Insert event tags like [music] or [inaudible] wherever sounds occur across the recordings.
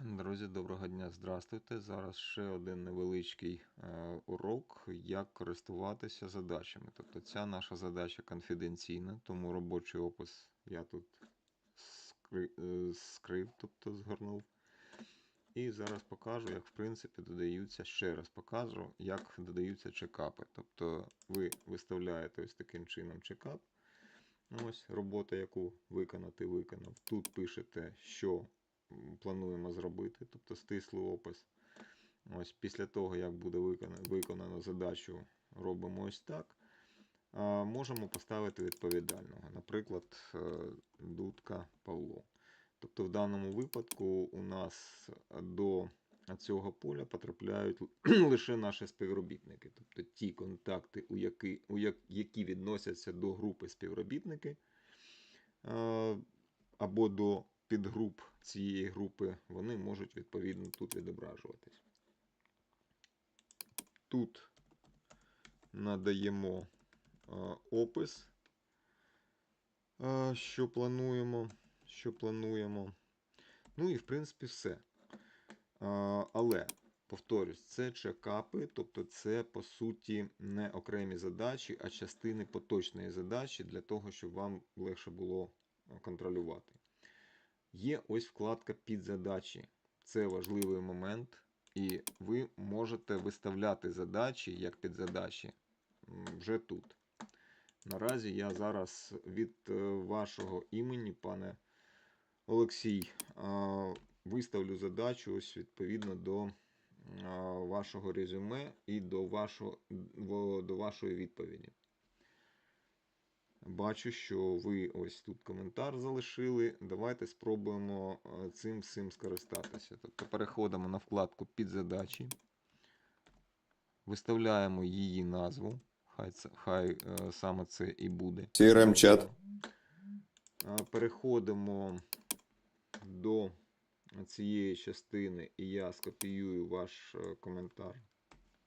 Друзі, доброго дня, здравствуйте. Зараз ще один невеличкий е, урок, як користуватися задачами. Тобто ця наша задача конфіденційна, тому робочий опис я тут е, скрив, тобто згорнув. І зараз покажу, як в принципі додаються, ще раз покажу, як додаються чекапи. Тобто ви виставляєте ось таким чином чекап. Ось робота, яку виконати, виконав. Тут пишете, що плануємо зробити, тобто стислий опис. Ось Після того, як буде виконано, виконано задачу, робимо ось так. А, можемо поставити відповідального, наприклад, е, Дудка Павло. Тобто в даному випадку у нас до цього поля потрапляють [clears throat] лише наші співробітники, тобто ті контакти, у які, у як- які відносяться до групи співробітники або до підгруп цієї групи, вони можуть відповідно тут відображуватись. Тут надаємо е, опис, е, що плануємо, що плануємо. Ну і в принципі все. А, Але, повторюсь, це чекапи, тобто це по суті не окремі задачі, а частини поточної задачі для того, щоб вам легше було е, контролювати. Є ось вкладка під задачі. Це важливий момент, і ви можете виставляти задачі як підзадачі м, вже тут. Наразі я зараз від е, вашого імені, пане Олексій, виставлю задачу ось відповідно до вашого резюме і до, вашого, до вашої відповіді. Бачу, що ви ось тут коментар залишили. Давайте спробуємо цим всім скористатися. Тобто переходимо на вкладку під задачі, виставляємо її назву. Хай, це, хай е, саме це і буде. CRM чат. Переходимо до цієї частини, і я скопіюю ваш е, коментар,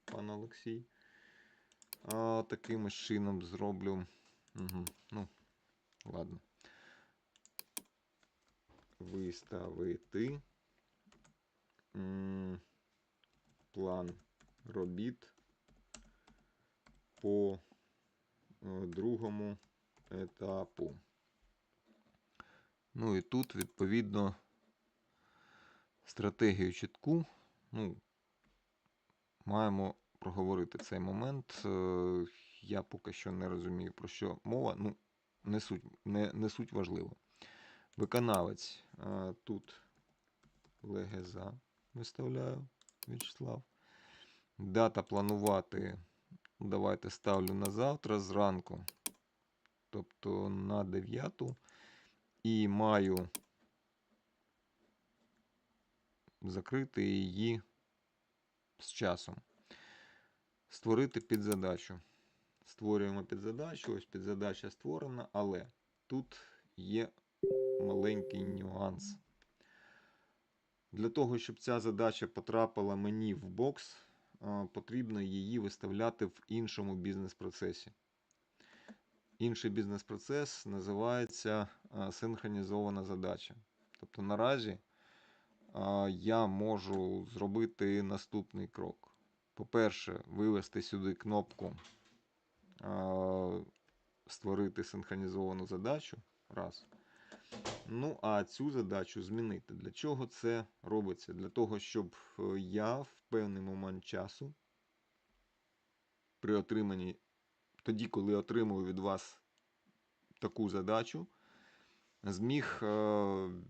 пан Олексій. Таким чином зроблю. Угу. Ну, ладно. Виставити план робіт по е, другому етапу. Ну і тут, відповідно, стратегію чітку. Ну, маємо проговорити цей момент. Я поки що не розумію, про що мова. Ну, не суть, не, не суть важливо. Виконавець е, тут Легеза виставляю В'ячеслав. Дата планувати. Давайте ставлю на завтра зранку. Тобто на 9 і маю закрити її з часом. Створити підзадачу. Створюємо підзадачу, ось підзадача створена, але тут є маленький нюанс. Для того, щоб ця задача потрапила мені в бокс, потрібно її виставляти в іншому бізнес-процесі. Інший бізнес-процес називається синхронізована задача. Тобто наразі я можу зробити наступний крок. По-перше, вивести сюди кнопку Створити синхронізовану задачу. Раз. Ну, а цю задачу змінити. Для чого це робиться? Для того, щоб е, я в певний момент часу при отриманні тоді, коли отримую від вас таку задачу, зміг е,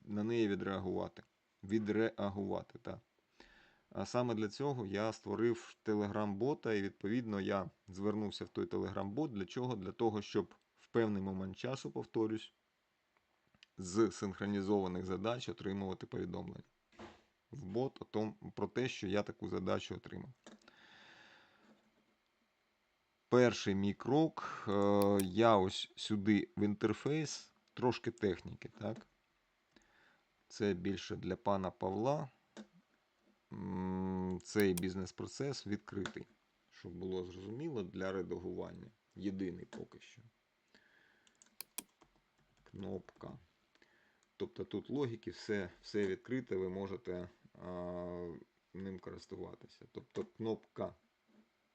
на неї відреагувати. Відреагувати, так. А саме для цього я створив телеграм-бота, і відповідно я звернувся в той телеграм-бот. Для чого? Для того, щоб в певний момент часу, повторюсь, з синхронізованих задач отримувати повідомлення в бот о том, про те, що я таку задачу отримав. Перший мій крок. е, Я ось сюди в інтерфейс, трошки техніки, так? Це більше для пана Павла. Цей бізнес-процес відкритий, щоб було зрозуміло для редагування. Єдиний поки що. Кнопка. Тобто тут логіки, все, все відкрите, ви можете а, ним користуватися. Тобто кнопка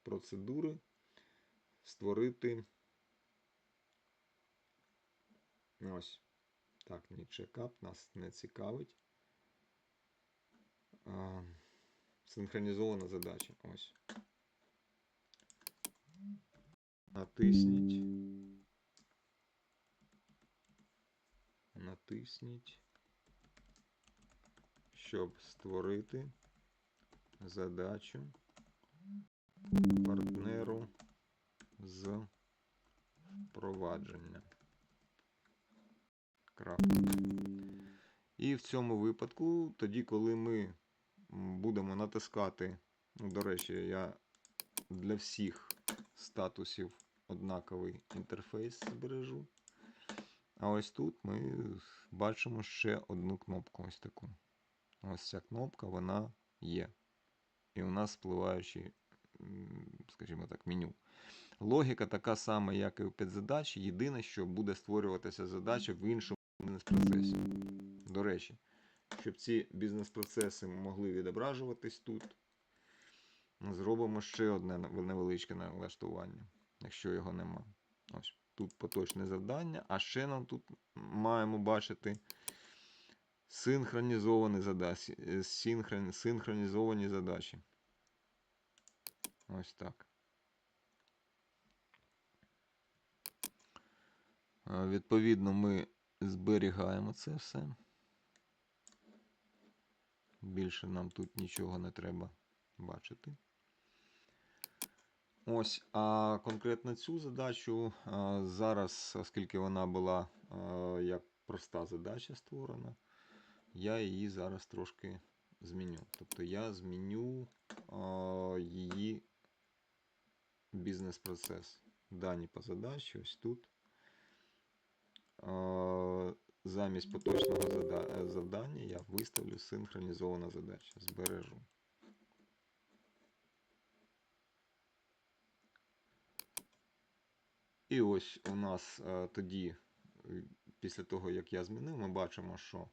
процедури створити. Ось. Так, ні, чекап нас не цікавить. А, синхронізована задача. Ось. Натисніть. Натисніть, щоб створити задачу партнеру з впровадження. Крапка. І в цьому випадку, тоді, коли ми будемо натискати, ну, до речі, я для всіх статусів однаковий інтерфейс збережу. А ось тут ми бачимо ще одну кнопку. Ось таку. Ось ця кнопка, вона є. І у нас спливаючи, скажімо так, меню. Логіка така сама, як і у підзадачі. Єдине, що буде створюватися задача в іншому бізнес-процесі. До речі, щоб ці бізнес-процеси могли відображуватись тут, зробимо ще одне невеличке налаштування, якщо його нема. Ось тут поточне завдання, а ще нам тут маємо бачити синхронізовані задачі. е, Синхрон, синхронізовані задачі. Ось так. Е, Відповідно, ми зберігаємо це все. Більше нам тут нічого не треба бачити. Ось, а конкретно цю задачу зараз, оскільки вона була як проста задача створена, я її зараз трошки зміню. Тобто я зміню її бізнес-процес. Дані по задачі ось тут. Замість поточного завдання я виставлю синхронізована задача. Збережу. І ось у нас е, тоді, е, після того, як я змінив, ми бачимо, що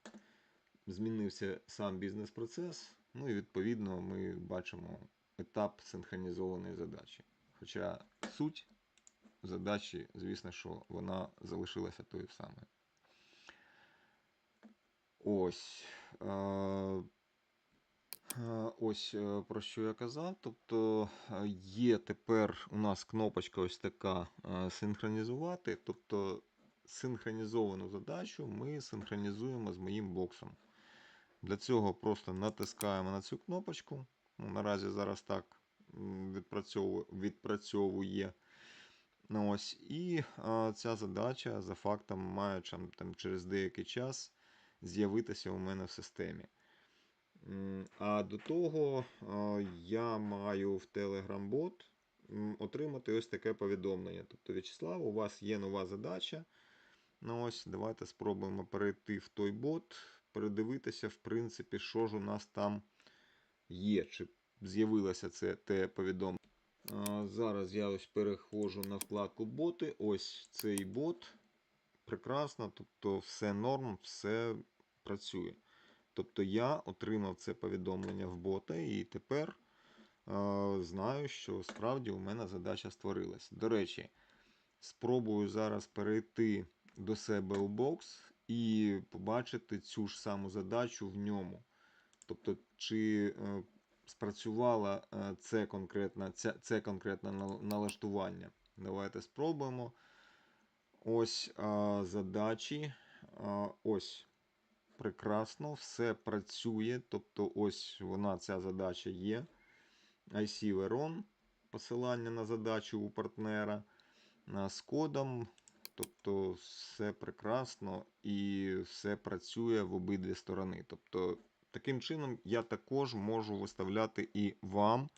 змінився сам бізнес-процес. Ну і відповідно ми бачимо етап синхронізованої задачі. Хоча суть задачі, звісно, що вона залишилася тою самою. Ось. Ось е, про що я казав. Тобто е, є тепер у нас кнопочка ось така е, синхронізувати. Тобто синхронізовану задачу ми синхронізуємо з моїм боксом. Для цього просто натискаємо на цю кнопочку. Ну, наразі зараз так відпрацьовує. Ну, ось, і ця задача за фактом має там, через деякий час з'явитися у мене в системі. А до того я маю в Telegram бот отримати ось таке повідомлення. Тобто, В'ячеслав, у вас є нова задача. Ну ось, давайте спробуємо перейти в той бот, передивитися, в принципі, що ж у нас там є, чи з'явилося це те повідомлення. Зараз я ось переходжу на вкладку боти. Ось цей бот. Прекрасно, тобто все норм, все працює. Тобто я отримав це повідомлення в бота і тепер е, знаю, що справді у мене задача створилась. До речі, спробую зараз перейти до себе у бокс і побачити цю ж саму задачу в ньому. Тобто, чи е, спрацювало е, це конкретне, це, це конкретне налаштування. Давайте спробуємо. Ось е, задачі. Е, ось прекрасно, все працює. Тобто, ось вона, ця задача є. IC Veron, посилання на задачу у партнера з кодом. Тобто, все прекрасно і все працює в обидві сторони. Тобто, таким чином я також можу виставляти і вам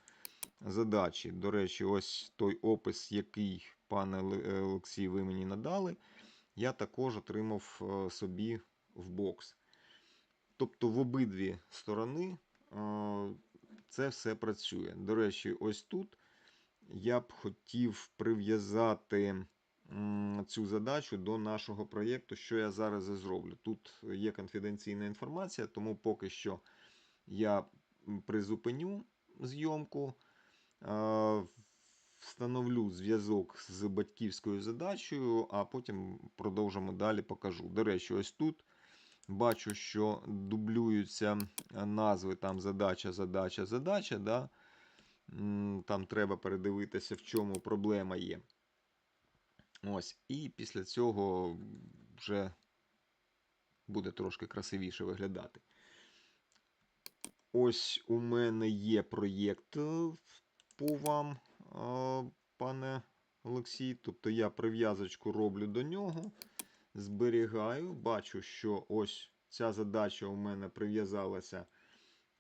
задачі. До речі, ось той опис, який, пане Ле- Олексій, ви мені надали, я також отримав е, собі в бокс. Тобто в обидві сторони е, це все працює. До речі, ось тут я б хотів прив'язати цю задачу до нашого проєкту, що я зараз і зроблю. Тут є конфіденційна інформація, тому поки що я призупиню зйомку, е, встановлю зв'язок з батьківською задачею, а потім продовжимо далі покажу. До речі, ось тут бачу, що дублюються е, назви там задача, задача, задача. Да? Там треба передивитися, в чому проблема є. Ось, і після цього вже буде трошки красивіше виглядати. Ось у мене є проєкт е, по вам, е, пане Олексій. Тобто я прив'язочку роблю до нього, зберігаю. Бачу, що ось ця задача у мене прив'язалася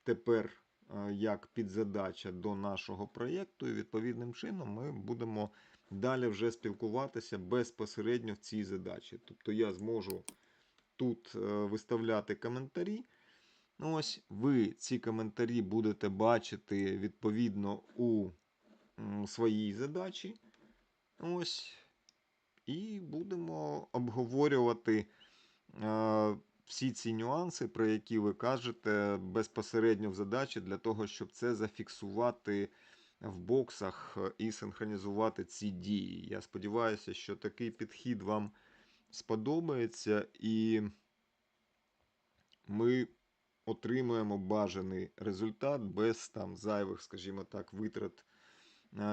тепер е, як підзадача до нашого проєкту. І відповідним чином ми будемо далі вже спілкуватися безпосередньо в цій задачі. Тобто я зможу тут е, виставляти коментарі. Ось ви ці коментарі будете бачити відповідно у своїй задачі. Ось. І будемо обговорювати е, всі ці нюанси, про які ви кажете безпосередньо в задачі, для того, щоб це зафіксувати в боксах е, і синхронізувати ці дії. Я сподіваюся, що такий підхід вам сподобається, і ми отримуємо бажаний результат без там зайвих, скажімо так, витрат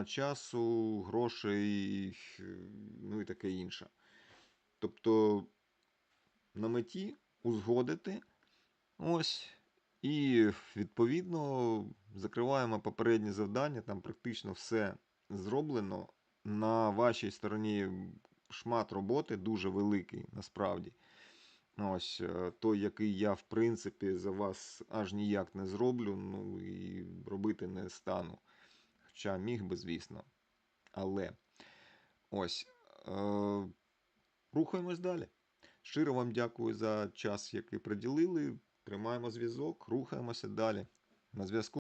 часу, грошей, е, ну і таке інше. Тобто на меті узгодити ось. І відповідно закриваємо попереднє завдання. Там практично все зроблено. На вашій стороні шмат роботи дуже великий насправді. Ось е, той, який я, в принципі, за вас аж ніяк не зроблю, ну і робити не стану. Хоча міг би, звісно. Але ось. Е- рухаємось далі. Щиро вам дякую за час, який приділили. Тримаємо зв'язок, рухаємося далі. На зв'язку.